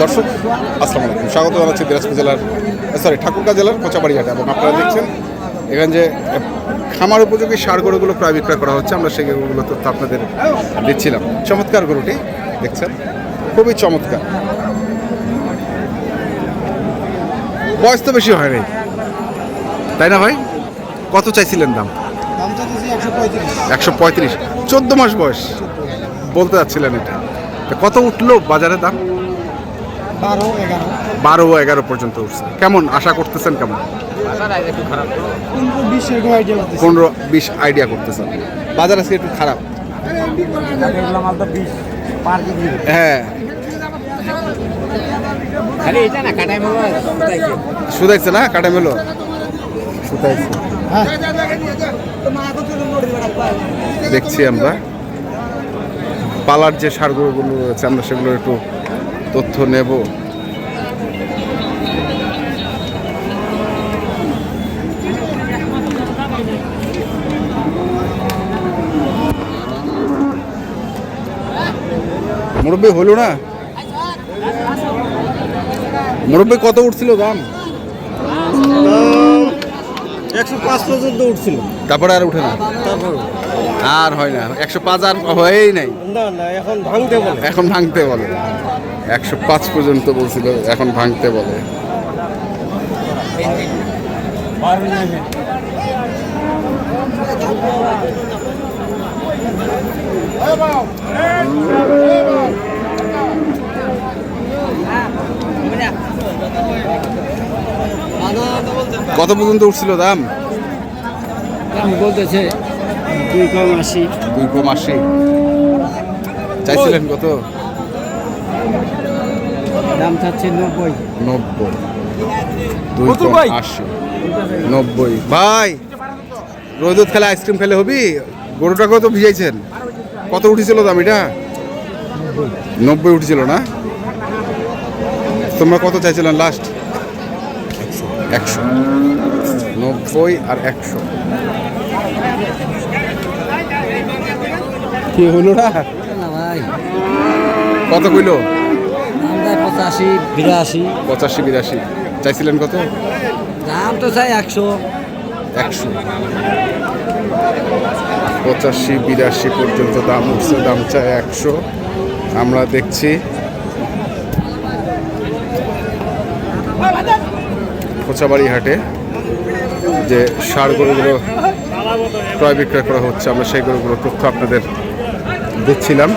দর্শক আসসালামু আলাইকুম। স্বাগত জানাচ্ছি দিনাজপুর জেলার সরি ঠাকুরগাঁ জেলার কোচাবাড়ি হাটে এবং আপনারা দেখছেন এখানে যে খামার উপযোগী সার গরুগুলো প্রায় বিক্রয় করা হচ্ছে আমরা সেই গরুগুলো তথ্য আপনাদের দিচ্ছিলাম। চমৎকার গরুটি দেখছেন? খুবই চমৎকার। বয়স তো বেশি হয়নি তাই না ভাই? কত চাইছিলেন দাম? একশো পঁয়ত্রিশ। চোদ্দ মাস বয়স। বলতে যাচ্ছিলেন এটা। কত উঠল বাজারে দাম? বারো এগারো। বারো এগারো পর্যন্ত উঠছে। কেমন? আশা করতেছেন কেমন? পনেরো বিশ আইডিয়া করতেছেন। বাজার আজকে একটু খারাপ। হ্যাঁ। এটা না কাটাই শুধাইছে না? কাটা মেলো? শুধাইছে। হ্যাঁ। দেখছি আমরা। পালার যে সারগুলো রয়েছে, আমরা সেগুলো একটু তথ্য নেব। মুরব্বী হলো না? মুরব্বী কত উঠছিল দাম? একশো পাঁচ পর্যন্ত উঠছিল। তারপরে আর উঠে না? তারপর। আর হয় না। একশো পাঁচ আর হয়েই নাই। না না এখন ভাঙতে বলে। এখন ভাঙতে বলে। একশো পাঁচ পর্যন্ত বলছিল এখন ভাঙতে বলে। কত পর্যন্ত উঠছিল দাম? দাম বলতেছে দুই কম আশি। দুই কম আশি। চাইছিলেন কত? দাম চাচ্ছে নব্বই। নব্বই। দুই কম আশি। নব্বই। ভাই রোদ খেলে আইসক্রিম খেলে হবি? গরুটাকেও তো ভিজাইছেন? কত উঠেছিল দাম এটা? নব্বই। উঠেছিল না? তোমরা কত চাইছিলেন লাস্ট একশো। নব্বই আর একশো। কি হলো না? ভাই কত কইলো? পঁচাশি, বিরাশি। পঁচাশি বিরাশি চাইছিলেন কত? দাম তো চাই একশো। একশো পঁচাশি, বিরাশি পর্যন্ত দাম উঠছে, দাম চাই একশো। আমরা দেখছি কোচাবাড়ি হাটে যে সার গরুগুলো ক্রয় বিক্রয় করা হচ্ছে, আমরা সেই গরুগুলোর তথ্য আপনাদের দিচ্ছিলাম।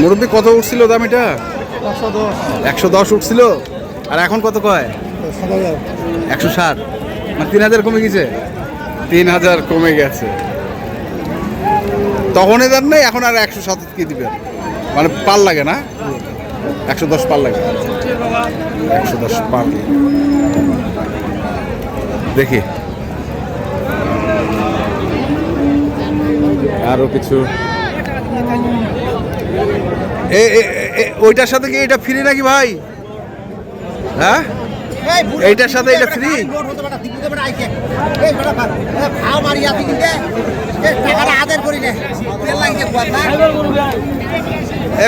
মুরব্বী, কত উঠছিল দাম এটা? একশো দশ উঠছিল। আর এখন কত কয়? একশো ষাট। মানে তিন হাজার কমে গেছে? তিন হাজার কমে গেছে। তখন এদের নেই, এখন আর একশো সাত কি দিবে মানে পাল লাগে না? একশো দশ পাল লাগে। একশো দশ পাল। দেখি। আরও কিছু। ওইটার সাথে কি এটা ফ্রি নাকি ভাই? হ্যাঁ? এইটার সাথে এটা ফ্রি এ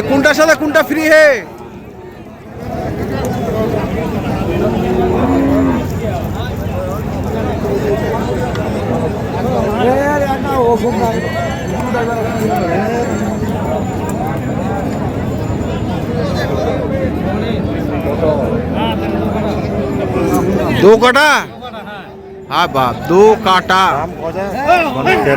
কোনটার সাথে কোনটা ফ্রি হে? দু কাটা? হ্যাঁ বাপ দু কাটা। হ্যাঁ।,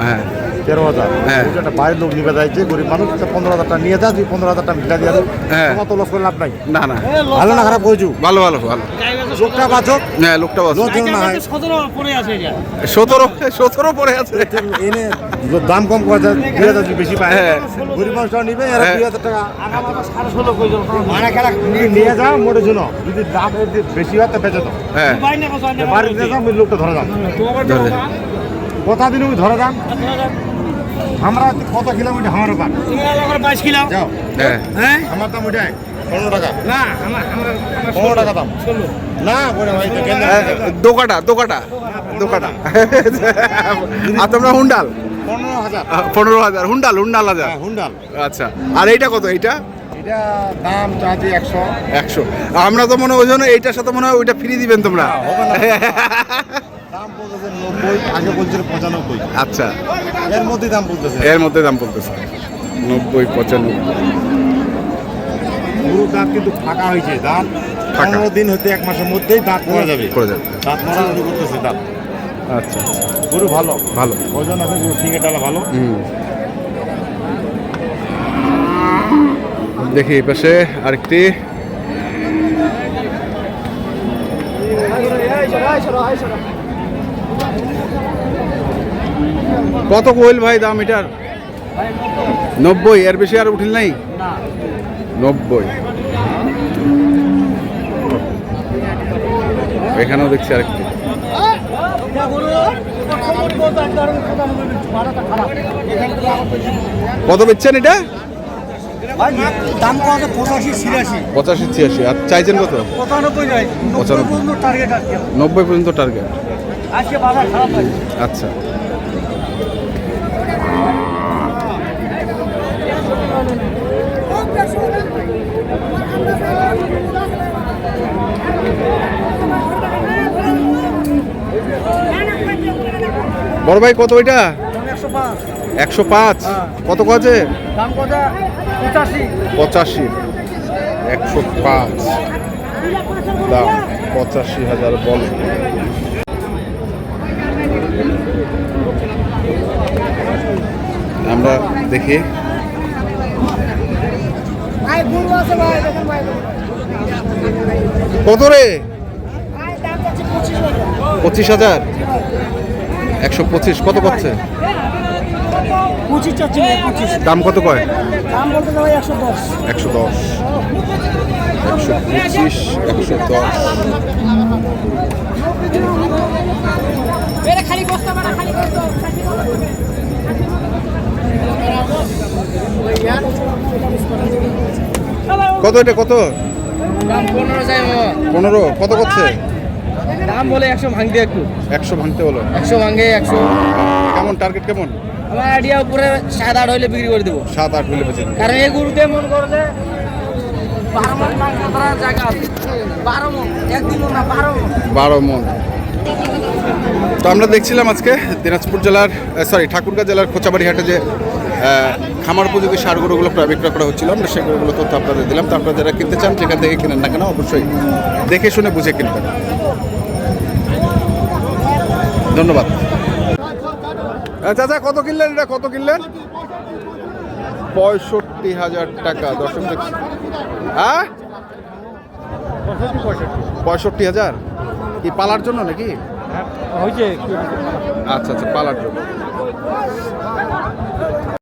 হ্যাঁ। তেরো হাজার। হ্যাঁ। একটা বাইরের লোক নিবে যাইছে গরিব মানুষ পনেরো হাজার টাকা নিয়ে যা তুই পনেরো হাজার টাকা মিলা দিয়ে। হ্যাঁ। তো লস করে লাভ নাই। না না। ভালো না খারাপ কইছু? ভালো ভালো ভালো। লোকটা বাচক। হ্যাঁ লোকটা বস লোক না হয়। সতেরো সতেরো পরে আছে। এনে দাম কম করে যায় দুই হাজার বেশি পায় হ্যাঁ। গরিব মানুষ টাকা নিবে এরা হ্যাঁ। দুই হাজার টাকা মানে খেলা নিয়ে যাও মোটে শুনো। যদি দাম বেশি হয় তা বেঁচে তো হ্যাঁ। বাড়ি নিয়ে যাও লোকটা ধরে ধরে। কথা দিন ধরে যান আমরা কত কিলোমিটার আমার পান বাইশ কিলো যাও হ্যাঁ আমার দাম ওইটাই পনেরো টাকা না আমার আমার পনেরো টাকা দাম না ভাই তো কেন হ্যাঁ, দো কাটা দো কাটা দোকাটা আর তোমরা হুন্ডাল পনেরো হাজার পনেরো হাজার হুন্ডাল হুন্ডাল হাজার হ্যাঁ হুন্ডাল আচ্ছা আর এইটা কত? এইটা? এটা দাম চাচ্ছি একশো। একশো। আমরা তো মনে হয় ওই জন্য এইটার সাথে মনে হয় ওইটা ফ্রি দিবেন তোমরা। হবে না। দাম বলতেছে নব্বই আগে বলছিল পঁচানব্বই। আচ্ছা। এর মধ্যে দাম বলতেছে। এর মধ্যে দাম বলতেছে। নব্বই পঁচানব্বই। পুরো দাঁত কিন্তু ফাঁকা হয়েছে দাঁত ফাঁকা। পনেরো দিন হতে এক মাসের মধ্যেই দাঁত পড়ে যাবে। দাঁত মারা করতেছে দাঁত। আচ্ছা। গরু ভালো। ভালো। ওজন আছে গরু ঠিকই ডালা ভালো। হুম। দেখি এই পাশে আরেকটি। কত কইল ভাই দাম এটার? নব্বই এর বেশি আর উঠিল নাই? নব্বই। এখানেও দেখছি আর একটু কত বেচছেন এটা? পঁচাশি ছিয়াশি। আর চাইছেন কত? পঁচানব্বই টার্গেট নব্বই পর্যন্ত টার্গেট আচ্ছা। বড় ভাই কত ওইটা? একশো পাঁচ। হ্যাঁ। কত আছে পঁচাশি। একশো পাঁচ। দাম পঁচাশি হাজার বলে। আমরা দেখি। কত রে? পঁচিশ হাজার? একশো পঁচিশ কত করছে দাম কত কয়? দাম বলতে ভাই একশো দশ। একশো দশ। একশো পঁচিশ একশো দশ। কত এটা কত? পনেরো পনেরো কত করছে? দাম বলে একশো ভাঙতে একটু। একশো ভাঙতে হলো। একশো ভাঙে একশো। কেমন? টার্গেট কেমন? আমার আইডিয়া উপরে সাত আট হইলে বিক্রি করে দেবো। সাত আট হলে বেঁচে কারণ এই গরুতে মন করে যে বারো মন মাংস ধরার জায়গা আছে। বারো মন একদিন না বারো মন। বারো মন। তো আমরা দেখছিলাম আজকে দিনাজপুর জেলার সরি ঠাকুরগাঁ জেলার খোঁচাবাড়ি হাটে যে খামার উপযোগী সার গরুগুলো প্রায় বিক্রয় করা হচ্ছিল আমরা সেই গরুগুলো তথ্য আপনাদের দিলাম। তো আপনারা যারা কিনতে চান যেখান থেকে কিনেন না কেন অবশ্যই দেখে শুনে বুঝে কিনবেন। ধন্যবাদ। চাচা কত কিনলেন এটা? কত কিনলেন? পঁয়ষট্টি হাজার টাকা দর্শক দেখছি। হ্যাঁ? পঁয়ষট্টি হাজার? কি পালার জন্য নাকি? আচ্ছা আচ্ছা পালার জন্য।